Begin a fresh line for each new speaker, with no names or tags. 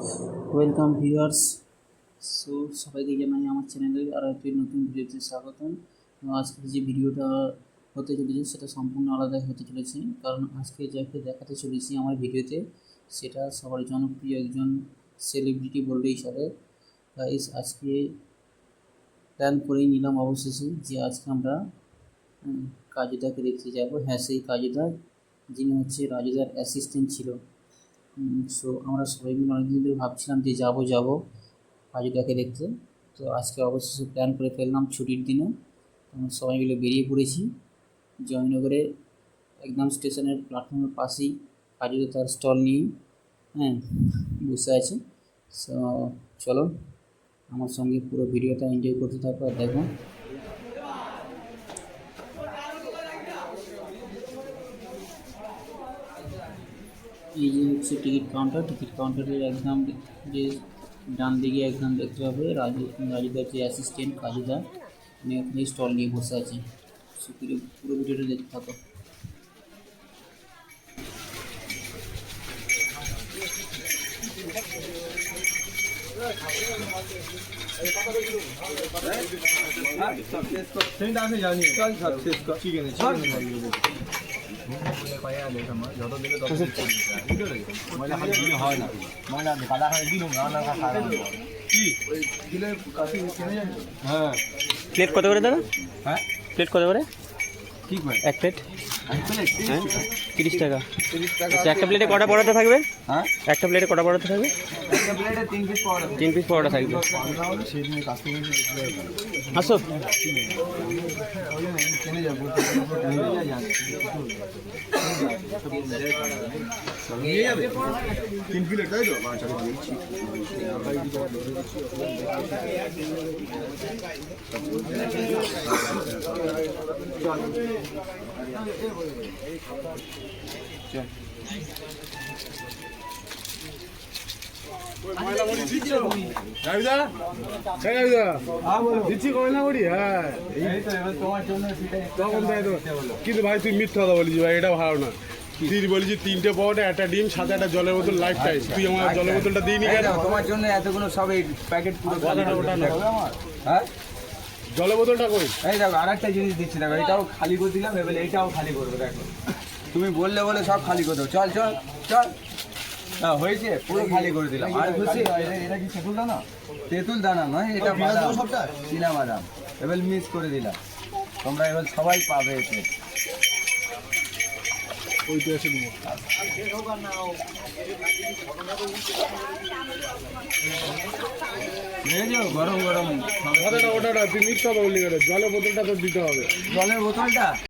Welcome viewers so সবাইকে জানাই আমার চ্যানেলে আর একটি নতুন ভিডিওতে স্বাগতম। আজকের যে ভিডিওটা হতে চলেছে, সেটা সম্পূর্ণ আলাদাই হতে চলেছে। কারণ আজকে যাকে দেখাতে চলেছি আমার ভিডিওতে, সেটা সবার জনপ্রিয় একজন সেলিব্রিটি বললেই চলে গাইস আজকে প্ল্যান করেই নিলাম অবশেষে যে আজকে আমরা কাজুদাকে দেখতে যাব। হ্যাঁ সেই কাজুদা যিনি হচ্ছে রাজুদার অ্যাসিস্ট্যান্ট ছিল। সো আমরা সবাই মিলে অনেকদিন ধরে ভাবছিলাম যে যাব যাব কাজুদাকে দেখতে। তো আজকে অবশেষে প্ল্যান করে ফেললাম ছুটির দিনে। আমরা সবাই মিলে বেরিয়ে পড়েছি। জয়নগরে একদম স্টেশনের প্ল্যাটফর্মের পাশেই কাজুদা তার স্টল নিয়ে হ্যাঁ বসে আছে। সো চলো, আমার সঙ্গে পুরো ভিডিওটা এনজয় করতে থাকো আর দেখো। এই যে হচ্ছে টিকিট কাউন্টার টিকিট কাউন্টারের একদম যে ডান দিকে একদম দেখতে পাবে রাজু রাজুদার যে অ্যাসিস্ট্যান্ট কাজুদা উনি ওখানে স্টল নিয়ে বসে আছে সো পুরো পুরো ভিডিওটা দেখতে থাকো
সেটা আমি হয়
প্লেট কত করে দাদা?
হ্যাঁ
প্লেট কত করে? এক প্লেট তিরিশ টাকা। আচ্ছা একটা প্লেটে কটা পরোটা থাকবে?
হ্যাঁ
একটা প্লেটে কটা পরোটা থাকবে?
তিন পিস
পরোটা থাকবে। আসো।
কিনে যাব তিন প্লেট তাই তো
দিচ্ছি কয়লা করি হ্যাঁ
এই তো এবার তোমার জন্য সেটাই
তখন তাই তো কিন্তু ভাই তুই মিথ্যা কথা বলিস ভাই এটা ভালো না। তুই বলেছি তিনটে পরোটা একটা ডিম সাথে একটা জলের বোতল লাইফ টাইম তুই আমার জলের বোতলটা দিইনি কেন?
তোমার জন্য এতগুলো সব এই প্যাকেট পুরো
কথাটা ওটা না।
হ্যাঁ?
জলের বোতলটা কই?
এই দেখো আর একটা জিনিস দিচ্ছি দেখো এটাও খালি করে দিলাম এবার এইটাও খালি করবে দেখো। তুমি বললে বলে সব খালি করে দেবো চল চল চল। হ্যাঁ হয়েছে পুরো খালি করে দিলাম। আর খুশি এটা কি তেঁতুল দানা? তেঁতুল দানা নয় এটা বাদাম। চীনা বাদাম। এবার মিক্স করে দিলাম। তোমরা এবার সবাই পাবে এতে। গরম গরম।
না কেন জলের বোতলটা তো দিতে হবে।
জলের বোতলটা?